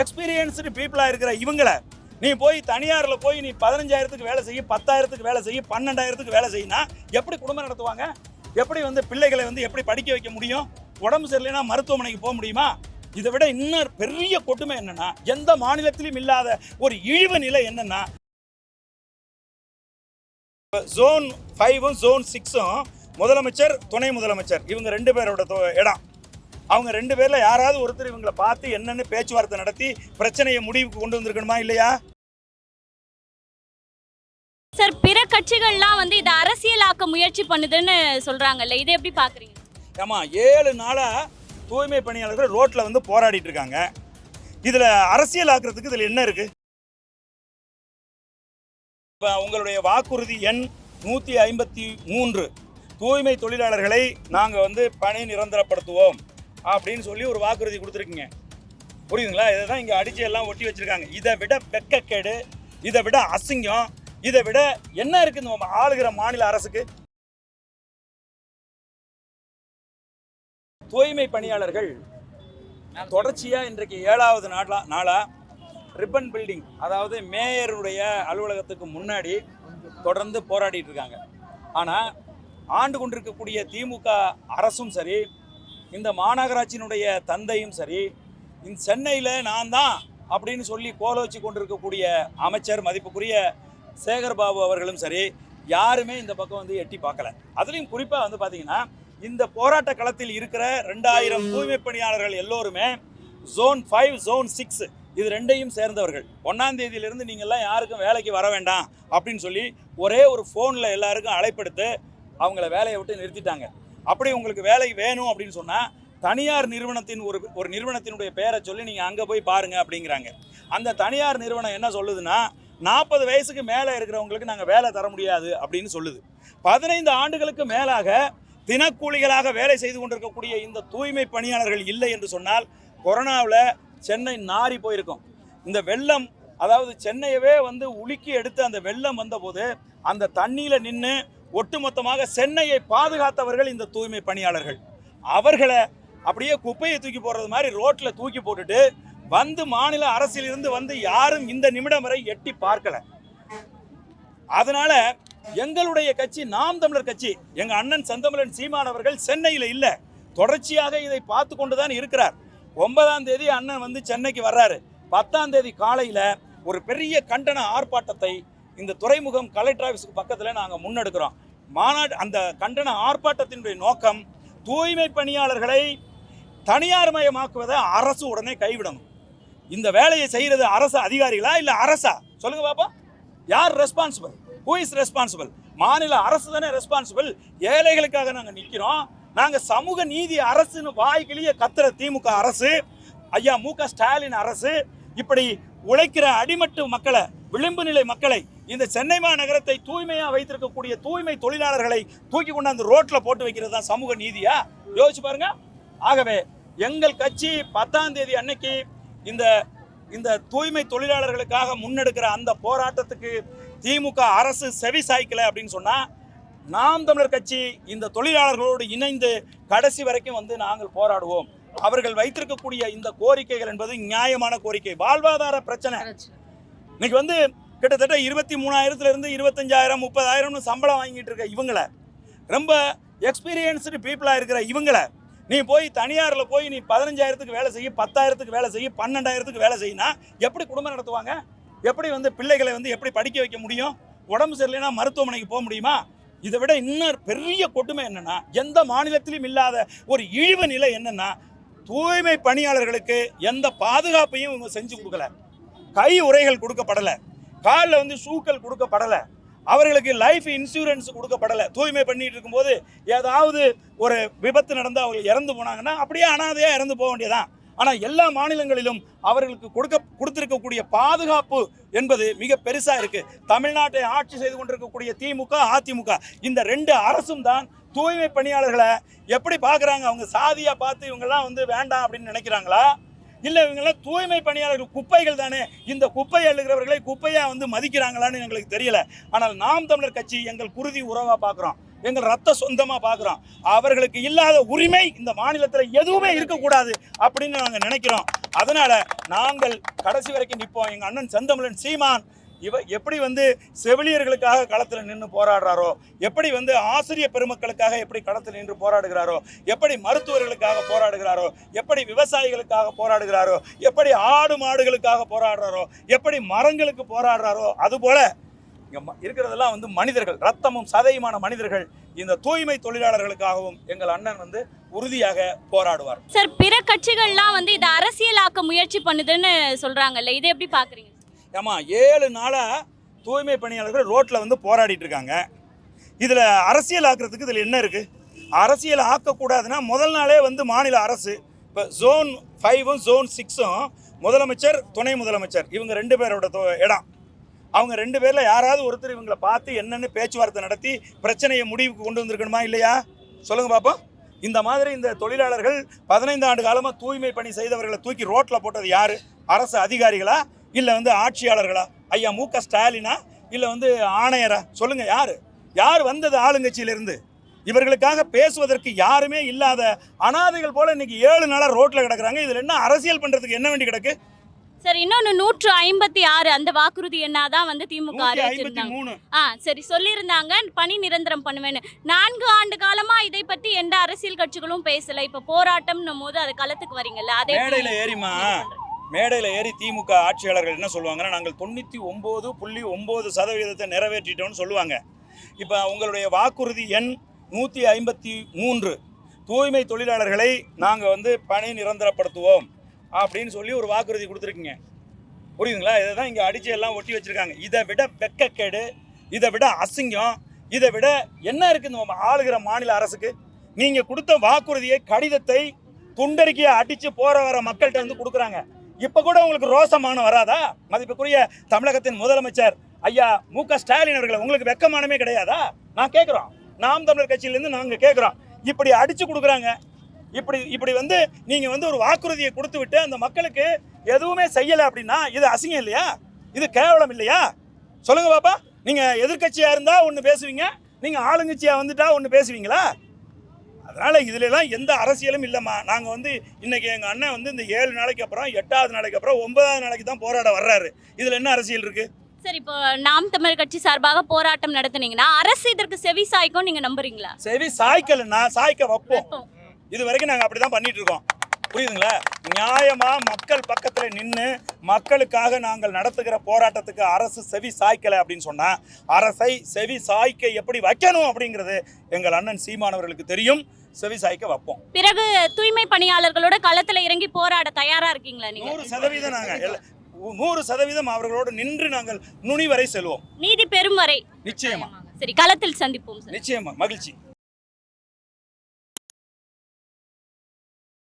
Experienced பீப்புளாக இருக்கிற இவங்களை நீ போய் தனியாரில் போய் நீ பதினஞ்சாயிரத்துக்கு வேலை செய்ய பத்தாயிரத்துக்கு வேலை செய்ய பன்னெண்டாயிரத்துக்கு வேலை செய்யினா எப்படி குடும்பம் நடத்துவாங்க? எப்படி வந்து பிள்ளைகளை வந்து எப்படி படிக்க வைக்க முடியும்? உடம்பு சரியில்லைன்னா மருத்துவமனைக்கு போக முடியுமா? இதை விட இன்னும் பெரிய கொடுமை என்னன்னா எந்த மாநிலத்திலும் இல்லாத ஒரு இழிவு நிலை என்னன்னா ஜோன் ஃபைவும் ஜோன் சிக்ஸும் முதலமைச்சர் துணை முதலமைச்சர் இவங்க ரெண்டு பேரோட இடம். அவங்க ரெண்டு பேர்ல யாராவது ஒருத்தர் இவங்களை பார்த்து என்னன்னு பேச்சுவார்த்தை நடத்தி பிரச்சனையை முடிவுக்கு கொண்டு வந்திருக்கணுமா இல்லையா? சார் பிற கட்சிகள்லாம் வந்து இதை அரசியலாக்க முயற்சி பண்ணுதுன்னு சொல்றாங்கல்ல இதை எப்படி பாக்குறீங்க ஏமா ஏழு நாளா தூய்மை பணியாளர்கள் ரோட்ல வந்து போராடிட்டு இருக்காங்க. இதுல அரசியல் ஆக்குறதுக்கு இதுல என்ன இருக்கு? இப்ப உங்களுடைய வாக்குறுதி எண் நூத்தி ஐம்பத்தி மூன்று. தூய்மை தொழிலாளர்களை நாங்க வந்து பணி நிரந்தரப்படுத்துவோம். அப்படின்னு சொல்லி ஒரு வாக்குறுதி கொடுத்துருக்கீங்க. புரியுதுங்களா? இதை தான் இங்கே அடிச்சு எல்லாம் ஒட்டி வச்சிருக்காங்க. இதை விட வெக்கக்கேடு இதை விட அசிங்கம் இதை விட என்ன இருக்குது இந்த ஆளுகிற மாநில அரசுக்கு? தூய்மை பணியாளர்கள் தொடர்ச்சியாக இன்றைக்கு ஏழாவது நாளா நாளாக ரிப்பன் பில்டிங் அதாவது மேயருடைய அலுவலகத்துக்கு முன்னாடி தொடர்ந்து போராடிட்டு இருக்காங்க. ஆனால் ஆண்டு கொண்டிருக்கக்கூடிய திமுக அரசும் சரி இந்த மாநகராட்சியினுடைய தந்தையும் சரி இந்த சென்னையில் நான் தான் அப்படின்னு சொல்லி கோலோச்சி கொண்டிருக்கக்கூடிய அமைச்சர் மதிப்புக்குரிய சேகர் பாபு அவர்களும் சரி யாருமே இந்த பக்கம் வந்து எட்டி பார்க்கல. அதுலேயும் குறிப்பாக வந்து பார்த்தீங்கன்னா இந்த போராட்ட களத்தில் இருக்கிற ரெண்டாயிரம் தூய்மை பணியாளர்கள் எல்லோருமே ஜோன் ஃபைவ் ஜோன் சிக்ஸ் இது ரெண்டையும் சேர்ந்தவர்கள். ஒன்றாம் தேதியிலிருந்து நீங்கள்லாம் யாருக்கும் வேலைக்கு வர வேண்டாம் அப்படின்னு சொல்லி ஒரே ஒரு ஃபோனில் எல்லாருக்கும் அழைப்படுத்து அவங்கள வேலையை விட்டு நிறுத்திட்டாங்க. அப்படி உங்களுக்கு வேலை வேணும் அப்படின்னு சொன்னால் தனியார் நிறுவனத்தின் ஒரு ஒரு நிறுவனத்தினுடைய பேரை சொல்லி நீங்கள் அங்கே போய் பாருங்கள் அப்படிங்கிறாங்க. அந்த தனியார் நிறுவனம் என்ன சொல்லுதுன்னா நாற்பது வயசுக்கு மேலே இருக்கிறவங்களுக்கு நாங்கள் வேலை தர முடியாது அப்படின்னு சொல்லுது. பதினைந்து ஆண்டுகளுக்கு மேலாக தினக்கூலிகளாக வேலை செய்து கொண்டிருக்கக்கூடிய இந்த தூய்மை பணியாளர்கள் இல்லை என்று சொன்னால் கொரோனாவில் சென்னை நாறி போயிருக்கும். இந்த வெள்ளம் அதாவது சென்னையவே வந்து உலுக்கி எடுத்து அந்த வெள்ளம் வந்தபோது அந்த தண்ணியில் நின்று ஒட்டுமொத்தமாக சென்னையை பாதுகாத்தவர்கள் இந்த தூய்மை பணியாளர்கள். அவர்களை அப்படியே குப்பையை தூக்கி போடுறது மாதிரி ரோட்டில் தூக்கி போட்டுட்டு வந்து மாநில அரசிலிருந்து வந்து யாரும் இந்த நிமிடம் வரை எட்டி பார்க்கல. அதனால எங்களுடைய கட்சி நாம் தமிழர் கட்சி எங்க அண்ணன் செந்தமிழன் சீமான் அவர்கள் சென்னையில் இல்லை. தொடர்ச்சியாக இதை பார்த்து கொண்டு தான் இருக்கிறார். ஒன்பதாம் தேதி அண்ணன் வந்து சென்னைக்கு வர்றாரு. பத்தாம் தேதி காலையில் ஒரு பெரிய கண்டன ஆர்ப்பாட்டத்தை இந்த துறைமுகம் கலெக்டர் ஆஃபீஸுக்கு பக்கத்தில் நாங்கள் முன்னெடுக்கிறோம். மாநாடு அந்த கண்டன ஆர்ப்பாட்டத்தினுடைய நோக்கம் தூய்மை பணியாளர்களை தனியார் மயமாக்குவதை அரசு உடனே கைவிடணும். இந்த வேலையை செய்கிறது அரசு அதிகாரிகளா இல்லை அரசா? சொல்லுங்க பாப்பா. யார் ரெஸ்பான்சிபிள் ஹூ இஸ் ரெஸ்பான்சிபிள் மாநில அரசு தானே ரெஸ்பான்சிபிள் ஏழைகளுக்காக நாங்கள் நிற்கிறோம் நாங்கள் சமூக நீதி அரசுன்னு வாய்க்கிலேயே கத்துற திமுக அரசு ஐயா மு க ஸ்டாலின் அரசு இப்படி உழைக்கிற அடிமட்டு மக்களை விளிம்பு நிலை மக்களை இந்த சென்னை மாநகரத்தை தூய்மையா வைத்திருக்கக்கூடிய தூய்மை தொழிலாளர்களை தூக்கி கொண்டாந்து ரோட்ல போட்டு வைக்கிறது தான் சமூக நீதியா? யோசிச்சு பாருங்க. ஆகவே எங்கள் கட்சி பத்தாம் தேதி அன்னைக்கு இந்த இந்த தூய்மை தொழிலாளர்களுக்காக முன்னெடுக்கிற அந்த போராட்டத்துக்கு திமுக அரசு செவி சாய்க்கல அப்படின்னு சொன்னா நாம் தமிழர் கட்சி இந்த தொழிலாளர்களோடு இணைந்து கடைசி வரைக்கும் வந்து நாங்கள் போராடுவோம். அவர்கள் வைத்திருக்கக்கூடிய இந்த கோரிக்கைகள் என்பது நியாயமான கோரிக்கை. வாழ்வாதார பிரச்சனை. இன்னைக்கு வந்து கிட்டத்தட்ட இருபத்தி மூணாயிரத்துலேருந்து இருபத்தஞ்சாயிரம் முப்பதாயிரம்னு சம்பளம் வாங்கிட்டு இருக்க இவங்களை. ரொம்ப எக்ஸ்பீரியன்ஸ்டு பீப்புளாக இருக்கிற இவங்களை. நீ போய் தனியாரில் போய் நீ பதினஞ்சாயிரத்துக்கு வேலை செய்ய பத்தாயிரத்துக்கு வேலை செய்ய பன்னெண்டாயிரத்துக்கு வேலை செய்யினா எப்படி குடும்பம் நடத்துவாங்க? எப்படி வந்து பிள்ளைகளை வந்து எப்படி படிக்க வைக்க முடியும்? உடம்பு சரியில்லைன்னா மருத்துவமனைக்கு போக முடியுமா? இதை விட இன்னும் பெரிய கொடுமை என்னென்னா எந்த மாநிலத்திலும் இல்லாத ஒரு இழிவு நிலை என்னென்னா தூய்மை பணியாளர்களுக்கு எந்த பாதுகாப்பையும் இவங்க செஞ்சு கொடுக்கல. கை உரைகள் கொடுக்கப்படலை. காலில் வந்து ஷூக்கள் கொடுக்கப்படலை. அவர்களுக்கு லைஃப் இன்சூரன்ஸ் கொடுக்கப்படலை. தூய்மை பண்ணிட்டு இருக்கும்போது ஏதாவது ஒரு விபத்து நடந்து அவங்க இறந்து போனாங்கன்னா அப்படியே அனாதையாக இறந்து போக வேண்டியதான் ஆனால் எல்லா மாநிலங்களிலும் அவர்களுக்கு கொடுக்க கொடுத்திருக்கக்கூடிய பாதுகாப்பு என்பது மிக பெருசாக இருக்குது தமிழ்நாட்டை ஆட்சி செய்து கொண்டிருக்கக்கூடிய திமுக அதிமுக இந்த ரெண்டு அரசும் தான் தூய்மை பணியாளர்களை எப்படி பார்க்குறாங்க அவங்க சாதியாக பார்த்து இவங்கெல்லாம் வந்து வேண்டாம் அப்படின்னு நினைக்கிறாங்களா? இல்லை இவங்கெல்லாம் தூய்மை பணியாளர்கள் குப்பைகள் தானே. இந்த குப்பை அள்ளுகிறவர்களை குப்பையாக வந்து மதிக்கிறாங்களான்னு எங்களுக்கு தெரியல. ஆனால் நாம் தமிழர் கட்சி எங்கள் குருதி உறவாக பார்க்குறோம் எங்கள் ரத்த சொந்தமாக பார்க்குறோம் அவர்களுக்கு இல்லாத உரிமை இந்த மாநிலத்தில் எதுவுமே இருக்கக்கூடாது அப்படின்னு நாங்கள் நினைக்கிறோம். அதனால் நாங்கள் கடைசி வரைக்கும் நிற்போம் எங்கள் அண்ணன் செந்தமிழன் சீமான் இவ எப்படி வந்து செவிலியர்களுக்காக களத்தில் நின்று போராடுறாரோ எப்படி வந்து ஆசிரியர் பெருமக்களுக்காக எப்படி களத்தில் நின்று போராடுகிறாரோ எப்படி மருத்துவர்களுக்காக போராடுகிறாரோ எப்படி விவசாயிகளுக்காக போராடுகிறாரோ எப்படி ஆடு மாடுகளுக்காக போராடுறாரோ எப்படி மரங்களுக்கு போராடுறாரோ அதுபோல இங்கே இருக்கிறதெல்லாம் வந்து மனிதர்கள் ரத்தமும் சதையுமான மனிதர்கள் இந்த தூய்மை தொழிலாளர்களுக்காகவும் எங்கள் அண்ணன் வந்து உறுதியாக போராடுவார். சார் பிற கட்சிகள்லாம் வந்து இதை அரசியலாக்க முயற்சி பண்ணுதுன்னு சொல்றாங்கல்ல இதை எப்படி பாக்குறீங்க? ஏமா ஏழு நாளாக தூய்மை பணியாளர்கள் ரோட்டில் வந்து போராடிட்டு இருக்காங்க. இதில் அரசியல் ஆக்குறதுக்கு இதில் என்ன இருக்குது அரசியல் ஆக்கக்கூடாதுன்னா முதல் நாளே வந்து மாநில அரசு. இப்போ ஜோன் ஃபைவும் ஜோன் சிக்ஸும் முதலமைச்சர் துணை முதலமைச்சர். இவங்க ரெண்டு பேரோட தொ- இடம். அவங்க ரெண்டு பேரில் யாராவது ஒருத்தர் இவங்களை பார்த்து என்னென்னு பேச்சுவார்த்தை நடத்தி பிரச்சனையை முடிவுக்கு கொண்டு வந்திருக்கணுமா இல்லையா? சொல்லுங்கள் பாப்போம். இந்த மாதிரி இந்த தொழிலாளர்கள் பதினைந்து ஆண்டு காலமாக தூய்மை பணி செய்தவர்களை தூக்கி ரோட்டில் போட்டது யார்? அரசு அதிகாரிகளா? இல்லை வந்து ஆட்சியாளர்களா? ஐயா மு க ஸ்டாலினா? இல்லை வந்து ஆணையரா? சொல்லுங்க யாரு? யார் வந்தது ஆளுங்கட்சியிலிருந்து? இவர்களுக்காக பேசுவதற்கு யாருமே இல்லாத அனாதைகள் போல இன்னைக்கு ஏழு நாளா ரோட்ல கிடக்குறாங்க. இதுல என்ன அரசியல் பண்றதுக்கு என்ன வேண்டி கிடக்கு? சார் இன்னொன்னு நூற்று ஐம்பத்தி ஆறு அந்த வாக்குறுதி என்னாதான் வந்து திமுக ஆ சரி சொல்லியிருந்தாங்க. பணி நிரந்தரம் பண்ணுவேன்னு. நான்கு ஆண்டு காலமா இதை பத்தி எந்த அரசியல் கட்சிகளும் பேசல. இப்ப போராட்டம்னும் போது அது களத்துக்கு வரீங்கல்ல அதே ஏறிமா மேடையில் ஏறி திமுக ஆட்சியாளர்கள் என்ன சொல்லுவாங்கன்னா நாங்கள் தொண்ணூற்றி ஒம்பது புள்ளி ஒம்பது சதவீதத்தை நிறைவேற்றிட்டோம்னு சொல்லுவாங்க. இப்போ உங்களுடைய வாக்குறுதி எண் நூற்றி ஐம்பத்தி மூன்று. தூய்மை தொழிலாளர்களை நாங்கள் வந்து பணி நிரந்தரப்படுத்துவோம். அப்படின்னு சொல்லி ஒரு வாக்குறுதி கொடுத்துருக்கீங்க. புரியுதுங்களா? இதை தான் இங்கே அடிச்சு எல்லாம் ஒட்டி வச்சுருக்காங்க. இதை விட வெக்கக்கேடு இதை விட அசிங்கம் இதை விட என்ன இருக்குது நம்ம ஆளுகிற மாநில அரசுக்கு? நீங்கள் கொடுத்த வாக்குறுதியை கடிதத்தை துண்டறிக்கையை அடித்து போகிற வர மக்கள்கிட்ட வந்து கொடுக்குறாங்க. இப்போ கூட உங்களுக்கு ரோசமானம் வராதா? மதிப்புக்குரிய தமிழகத்தின் முதலமைச்சர் ஐயா மு க ஸ்டாலின் அவர்களை உங்களுக்கு வெக்கமானமே கிடையாதா? நான் கேட்குறோம் நாம் தமிழர் கட்சியிலேருந்து நாங்கள் கேட்குறோம் இப்படி அடித்து கொடுக்குறாங்க. இப்படி இப்படி வந்து நீங்கள் வந்து ஒரு வாக்குறுதியை கொடுத்து விட்டு அந்த மக்களுக்கு எதுவுமே செய்யலை அப்படின்னா இது அசிங்கம் இல்லையா? இது கேவலம் இல்லையா? சொல்லுங்க பாப்பா. நீங்கள் எதிர்க்கட்சியாக இருந்தால் ஒன்று பேசுவீங்க. நீங்கள் ஆளுங்கட்சியாக வந்துட்டா ஒன்று பேசுவீங்களா? அதனால இதுல எல்லாம் எந்த அரசியலும் இல்லைம்மா. நாங்கள் வந்து இன்னைக்கு எங்கள் அண்ணன் வந்து இந்த ஏழு நாளைக்கு அப்புறம் எட்டாவது நாளைக்கு அப்புறம் ஒன்பதாவது நாளைக்கு தான் போராட வர்றாரு. இதில் என்ன அரசியல் இருக்கு? சரி இப்போ நாம் தமிழ் கட்சி சார்பாக போராட்டம் நடத்துனீங்கன்னா அரசு இதற்கு செவி சாய்க்கும் நீங்க நம்புறீங்களா? சரி சாய்க்கலைன்னா சாய்க்க வைப்போம். இது வரைக்கும் நாங்கள் அப்படி தான் பண்ணிட்டு இருக்கோம். புரியுதுங்களா? நியாயமா மக்கள் பக்கத்தில் நின்று மக்களுக்காக நாங்கள் நடத்துகிற போராட்டத்துக்கு அரசு செவி சாய்க்கலை அப்படின்னு சொன்னா அரசை செவி சாய்க்க எப்படி வைக்கணும் அப்படிங்கிறது எங்கள் அண்ணன் சீமானவர்களுக்கு தெரியும். செவி சாய்க்க வைப்போம். பிறகு தூய்மை பணியாளர்களோட களத்துல இறங்கி போராட தயாரா இருக்கீங்களா நீங்க? நூறு சதவீதம் நாங்கள் நூறு சதவீதம் அவர்களோடு நின்று நாங்கள் நுனி வரை செல்வோம். நீதி பெறும் வரை. நிச்சயமா. சரி களத்தில் சந்திப்போம் நிச்சயமா. மகிழ்ச்சி.